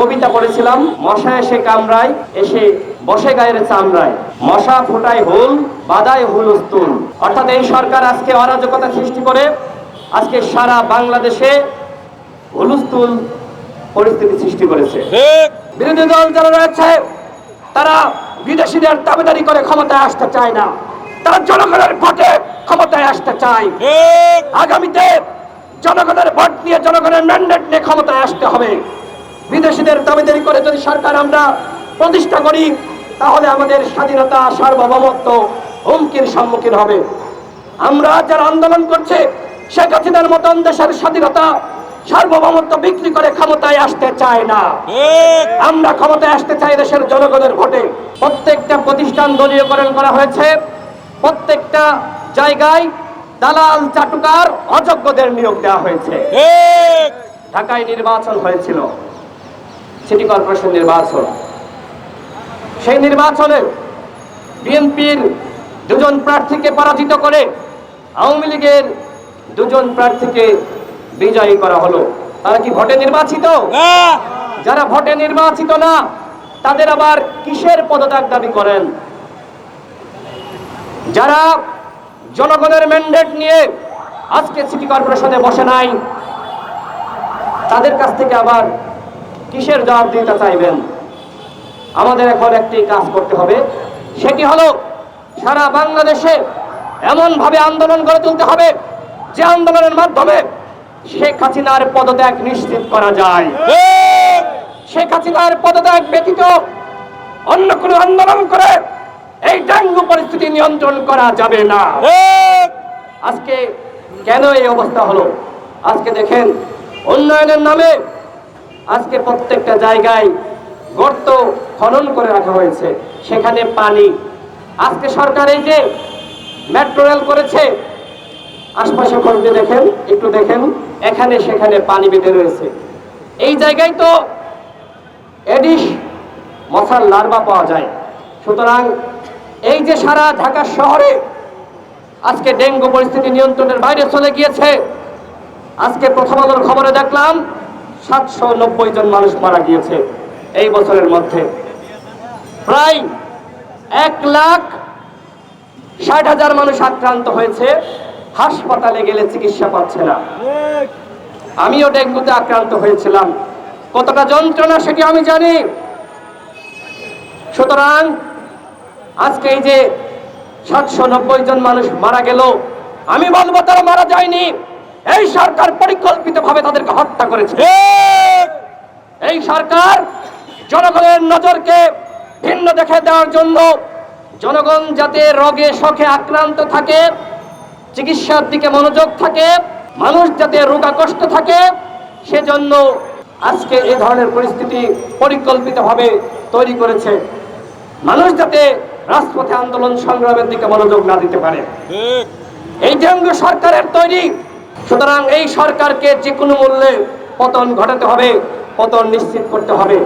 কবিতা পড়েছিলাম মশা এসে কামড়ায় এসে বসে গায়ের চামড়ায়। মশা ফোটায় হুল বাদায় হুলস্তুল অর্থাৎ এই সরকার আজকে অরাজকতা সৃষ্টি করে আজকে সারা বাংলাদেশে হুলস্থুল পরিস্থিতি সৃষ্টি করেছে। বিরোধী দল যারা রয়েছে তারা বিদেশিদের দাবিদারি করে ক্ষমতায় আসতে চায় না। তারা জনগণের ভোটে ক্ষমতায় আসতে চায়। আগামীতে জনগণের ভোট নিয়ে জনগণের ম্যান্ডেট নিয়ে ক্ষমতায় আসতে হবে। বিদেশিদের দাবিদারি করে যদি সরকার আমরা প্রতিষ্ঠা করি তাহলে আমাদের স্বাধীনতা সার্বভৌমত্ব হুমকির সম্মুখীন হবে। আমরা যারা আন্দোলন করছে শেখ হাসিনার মতন দেশের স্বাধীনতা সার্বভৌমত্ব বিক্রি করে ক্ষমতায় আসতে চায় না। আমরা ক্ষমতায় আসতে চাই দেশের জনগণের ভোটে। প্রত্যেকটা প্রতিষ্ঠান দলীয়করণ করা হয়েছে। প্রত্যেকটা জায়গায় দালাল চাটুকার অযোগ্যদের নিয়োগ দেওয়া হয়েছে। ঢাকায় নির্বাচন হয়েছিল। সিটি কর্পোরেশন নির্বাচন। সেই নির্বাচনে বিএনপির দুজন প্রার্থীকে পরাজিত করে আওয়ামী লীগের দুজন প্রার্থীকে বিজয়ী করা হলো। তারা কি ভোটে নির্বাচিত? যারা ভোটে নির্বাচিত না তাদের আবার কিসের পদত্যাগ দাবি করেন? যারা জনগণের ম্যান্ডেট নিয়ে আজকে সিটি কর্পোরেশনে বসে নাই তাদের কাছ থেকে আবার কিসের দিতে চাইবেন? আমাদের এখন একটি কাজ করতে হবে। সেটি হলো, সারা বাংলাদেশে এমন ভাবে আন্দোলন গড়ে তুলতে হবে, যে আন্দোলনের মাধ্যমে শেখ হাসিনার পদত্যাগ নিশ্চিত করা যায়। শেখ হাসিনার পদত্যাগ ব্যতীত অন্য কোনো আন্দোলন করে এই ডেঙ্গু পরিস্থিতি নিয়ন্ত্রণ করা যাবে না। আজকে কেন এই অবস্থা হলো? আজকে দেখেন, উন্নয়নের নামে আজকে প্রত্যেকটা জায়গায় গর্ত খনন করে রাখা হয়েছে। সেখানে পানি। আজকে সরকার এই যে মেট্রো রেল করেছে আশপাশে খোঁজে দেখেন, একটু দেখেন, এখানে সেখানে পানি বেঁধে রয়েছে। এই জায়গায় তো এডিস মশার লার্ভা পাওয়া যায়। সুতরাং এই যে সারা ঢাকা শহরে আজকে ডেঙ্গু পরিস্থিতি নিয়ন্ত্রণের বাইরে চলে গিয়েছে, আজকে প্রথম আলোর খবরে দেখলাম সাতশো নব্বই জন মানুষ মারা গিয়েছে এই বছরের মধ্যে। প্রায় এক লাখ ষাট হাজার মানুষ আক্রান্ত হয়েছে, হাসপাতালে গেলে চিকিৎসা পাচ্ছে না। আমিও ডেঙ্গুতে আক্রান্ত হয়েছিলাম। কতটা যন্ত্রণা সেটি আমি জানি। সুতরাং আজকে এই যে সাতশো নব্বই জন মানুষ মারা গেল, আমি বলব তারা মারা যায়নি। এই সরকার পরিকল্পিত ভাবে তাদেরকে হত্যা করেছে। এই সরকার জনগণের নজরকে ভিন্ন দেখে দেওয়ার জন্য জনগণ যাতে রোগে শখে আক্রান্ত থাকে চিকিৎসার দিকে মনোযোগ থাকে মানুষ যাতে রোগাকষ্ট থাকে সেজন্য আজকে এ ধরনের পরিস্থিতি পরিকল্পিতভাবে তৈরি করেছে। মানুষ যাতে রাজপথে আন্দোলন সংগ্রামের দিকে মনোযোগ না দিতে পারে। এই ডেঙ্গু সরকারের তৈরি সুতরাং এই সরকারকে যে কোনো মূল্যে পতন ঘটাতে হবে পতন নিশ্চিত করতে হবে।